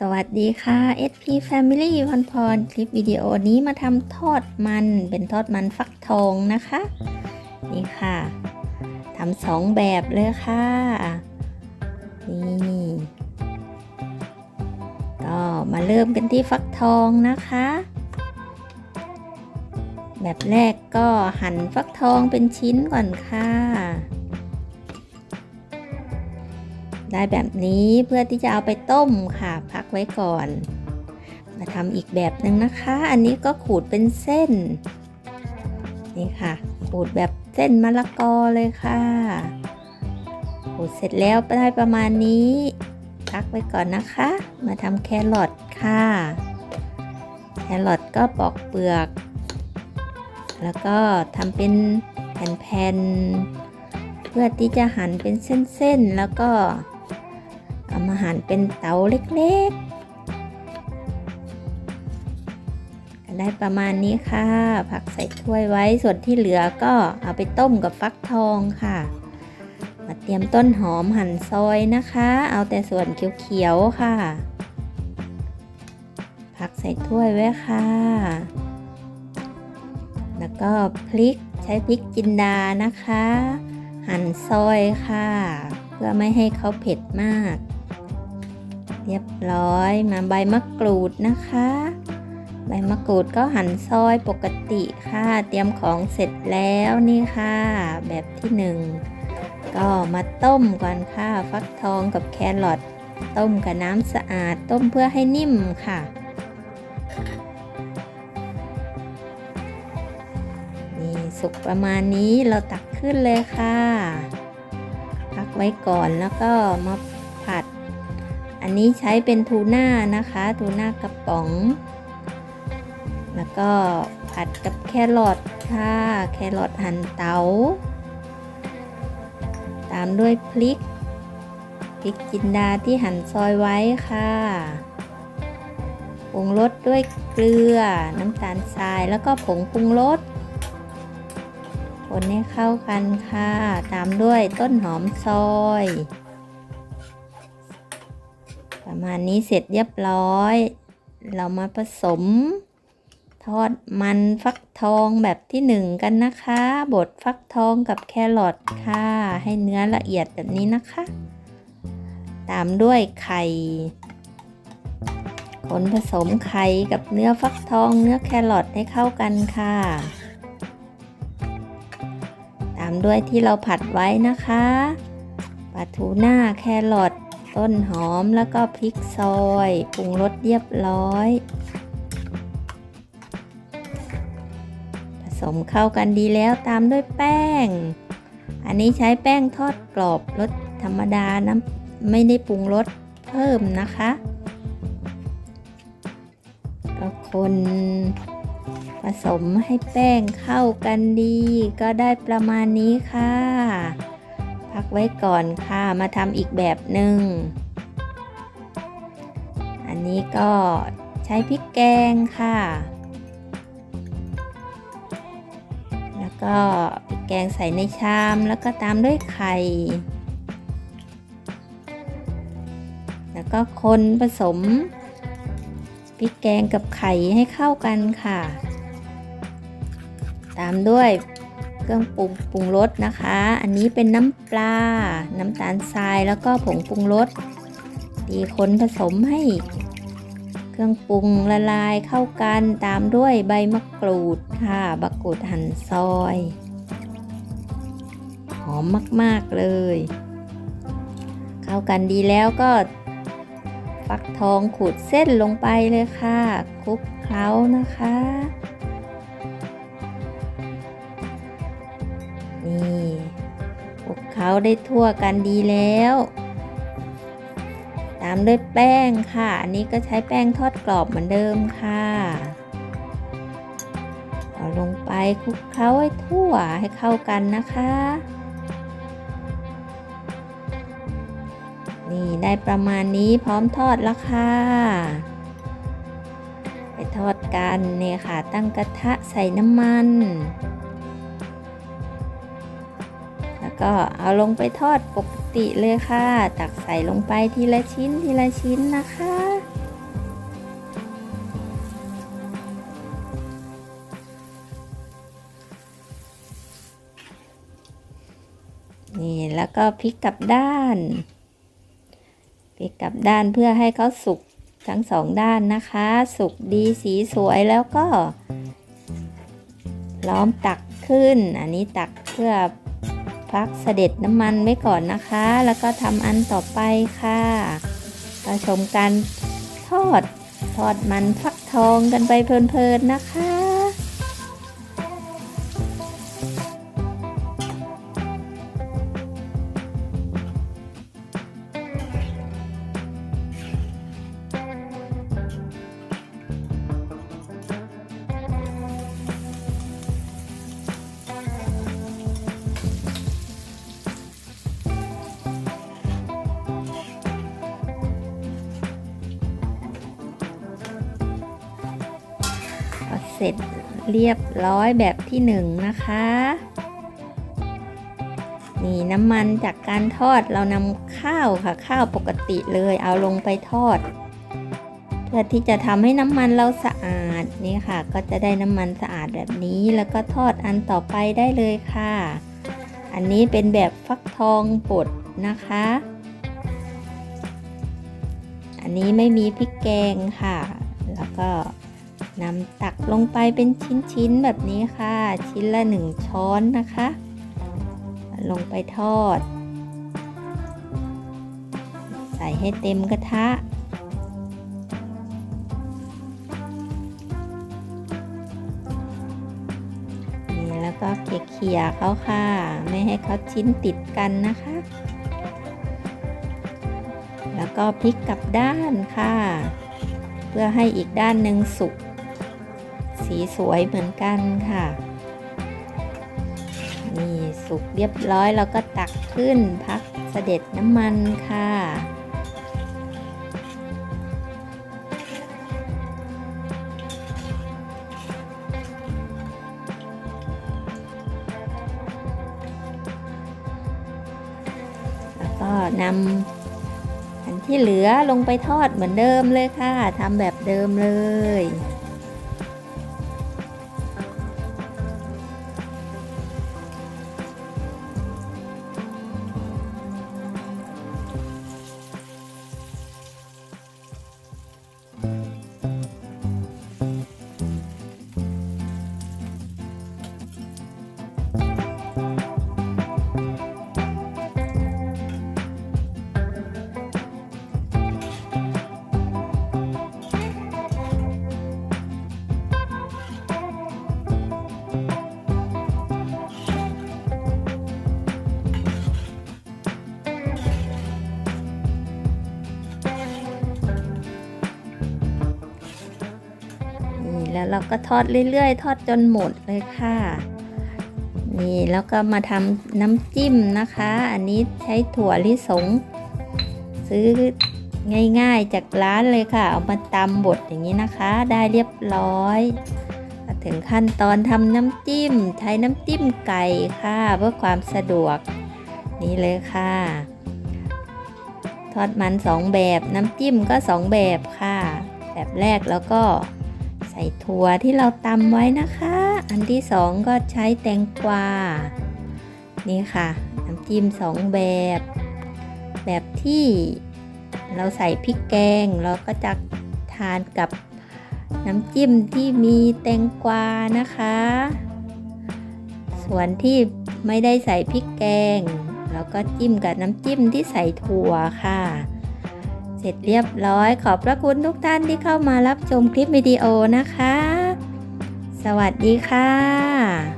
สวัสดีค่ะ SP Family พรพรคลิปวิดีโอนี้มาทำทอดมันเป็นทอดมันฟักทองนะคะ นี่ค่ะทำสองแบบเลยค่ะ นี่ ก็มาเริ่มกันที่ฟักทองนะคะ แบบแรกก็หั่นฟักทองเป็นชิ้นก่อนค่ะ ได้แบบนี้เพื่อที่จะเอาไปต้มค่ะ พักไว้ก่อน มาทำอีกแบบหนึ่งนะคะ อันนี้ก็ขูดเป็นเส้น นี่ค่ะ ขูดแบบเส้นมะละกอเลยค่ะ ขูดเสร็จแล้วได้ประมาณนี้พักไว้ก่อนนะคะ มาทำแครอทค่ะ แครอทก็ปอกเปลือก แล้วก็ทำเป็นแผ่นๆเพื่อที่จะหั่นเป็นเส้นๆ แล้วก็ เอามาหั่นเป็นเตาเล็กๆก็ได้ประมาณนี้ค่ะ ผักใส่ถ้วยไว้ ส่วนที่เหลือก็เอาไปต้มกับฟักทองค่ะ มาเตรียมต้นหอมหั่นซอยนะคะ เอาแต่ส่วนเขียวๆค่ะ ผักใส่ถ้วยไว้ค่ะ แล้วก็พริกใช้พริกจินดานะคะ หั่นซอยค่ะ เพื่อไม่ให้เขาเผ็ดมาก เรียบร้อยมาใบมะกรูดนะคะ ใบมะกรูดก็หั่นซอยปกติค่ะ เตรียมของเสร็จแล้วนี่ค่ะ แบบที่หนึ่งก็มาต้มก่อนค่ะ ฟักทองกับแครอทต้มกับน้ำสะอาดต้มเพื่อให้นิ่มค่ะ นี่สุกประมาณนี้เราตักขึ้นเลยค่ะพักไว้ก่อนแล้วก็มาผัด อันนี้ใช้เป็นทูน่านะคะ ทูน่ากระป๋อง แล้วก็ผัดกับแครอทค่ะ แครอทหั่นเตา ตามด้วยพริก พริกจินดาที่หั่นซอยไว้ค่ะปรุงรสด้วยเกลือ น้ำตาลทรายแล้วก็ผงปรุงรสคนให้เข้ากันค่ะ ตามด้วยต้นหอมซอย ประมาณนี้เสร็จเรียบร้อย เรามาผสม ทอดมันฟักทองแบบที่หนึ่งกันนะคะ บดฟักทองกับแครอทค่ะ ให้เนื้อละเอียดแบบนี้นะคะ ตามด้วยไข่คนผสมไข่กับเนื้อฟักทองเนื้อแครอทให้เข้ากันค่ะ ตามด้วยที่เราผัดไว้นะคะปลาทูน่าแครอท ต้นหอมแล้วก็พริกซอยปรุงรสเรียบร้อย ผสมเข้ากันดีแล้วตามด้วยแป้ง อันนี้ใช้แป้งทอดกรอบรสธรรมดานะไม่ได้ปรุงรสเพิ่มนะคะก็คนผสมให้แป้งเข้ากันดี ก็ได้ประมาณนี้ค่ะ ไว้ก่อนค่ะ มาทำอีกแบบหนึ่ง อันนี้ก็ใช้พริกแกงค่ะ แล้วก็พริกแกงใส่ในชามแล้วก็ตามด้วยไข่ แล้วก็คนผสมพริกแกงกับไข่ให้เข้ากันค่ะ ตามด้วย เครื่องปรุงปรุงรสนะคะ อันนี้เป็นน้ำปลา น้ำตาลทรายแล้วก็ผงปรุงรสตีคนผสมให้ เครื่องปรุงละลายเข้ากันตามด้วยใบมะกรูดค่ะมะกรูดหั่นซอย หอมมากๆเลย เข้ากันดีแล้วก็ฟักทองขูดเส้นลงไปเลยค่ะคลุกเคล้านะคะ นี่คลุกเคล้าได้ทั่วกันดีแล้ว ตามด้วยแป้งค่ะ อันนี้ก็ใช้แป้งทอดกรอบเหมือนเดิมค่ะเอาลงไปคลุกเคล้าให้ทั่วให้เข้ากันนะคะ นี่ได้ประมาณนี้พร้อมทอดแล้วค่ะไปทอดกันเนี่ยค่ะ ตั้งกระทะใส่น้ำมัน ก็เอาลงไปทอดปกติเลยค่ะ ตักใส่ลงไปทีละชิ้นทีละชิ้นนะคะ นี่แล้วก็พลิกกลับด้านพลิกกลับด้านเพื่อให้เขาสุกทั้งสองด้านนะคะ สุกดีสีสวยแล้วก็ล้อมตักขึ้น อันนี้ตักเพื่อ พักเสด็จน้ำมันไว้ก่อนนะคะ แล้วก็ทำอันต่อไปค่ะมาชมการทอด ทอดมันฟักทองกันไปเพลินๆนะคะ ร็จเรียบร้อยแบบที่หนึ่งนะคะ นี่น้ำมันจากการทอดเรานำข้าวค่ะ ข้าวปกติเลยเอาลงไปทอด เพื่อที่จะทำให้น้ำมันเราสะอาดนี่ค่ะ ก็จะได้น้ำมันสะอาดแบบนี้แล้วก็ทอดอันต่อไปได้เลยค่ะ อันนี้เป็นแบบฟักทองบดนะคะ อันนี้ไม่มีพริกแกงค่ะ แล้วก็ นำตักลงไปเป็นชิ้นๆแบบนี้ค่ะ ชิ้นละหนึ่งช้อนนะคะ ลงไปทอด ใส่ให้เต็มกระทะนี่แล้วก็เขี่ยๆเขาค่ะ ไม่ให้เขาชิ้นติดกันนะคะ แล้วก็พลิกกลับด้านค่ะ เพื่อให้อีกด้านหนึ่งสุก สีสวยเหมือนกันค่ะ นี่สุกเรียบร้อยแล้วก็ตักขึ้นพักเสด็จน้ำมันค่ะแล้วก็นำอันที่เหลือลงไปทอดเหมือนเดิมเลยค่ะทำแบบเดิมเลย แล้วเราก็ทอดเรื่อยๆ ทอดจนหมดเลยค่ะ นี่แล้วก็มาทำน้ำจิ้มนะคะ อันนี้ใช้ถั่วลิสง ซื้อง่ายๆจากร้านเลยค่ะ เอามาตำบดอย่างนี้นะคะ ได้เรียบร้อยมาถึงขั้นตอนทำน้ำจิ้ม ใช้น้ำจิ้มไก่ค่ะ เพื่อความสะดวก นี่เลยค่ะ ทอดมันสองแบบน้ำจิ้มก็สองแบบค่ะ แบบแรกแล้วก็ ใส่ถั่วที่เราตำไว้นะคะ อันที่สองก็ใช้แตงกวา นี่ค่ะ น้ำจิ้มสองแบบ แบบที่เราใส่พริกแกง เราก็จะทานกับน้ำจิ้มที่มีแตงกวานะคะ ส่วนที่ไม่ได้ใส่พริกแกง เราก็จิ้มกับน้ำจิ้มที่ใส่ถั่วค่ะ สร็จเรียบร้อย ขอบพระคุณทุกท่านที่เข้ามารับชมคลิปวิดีโอนะคะ สวัสดีค่ะ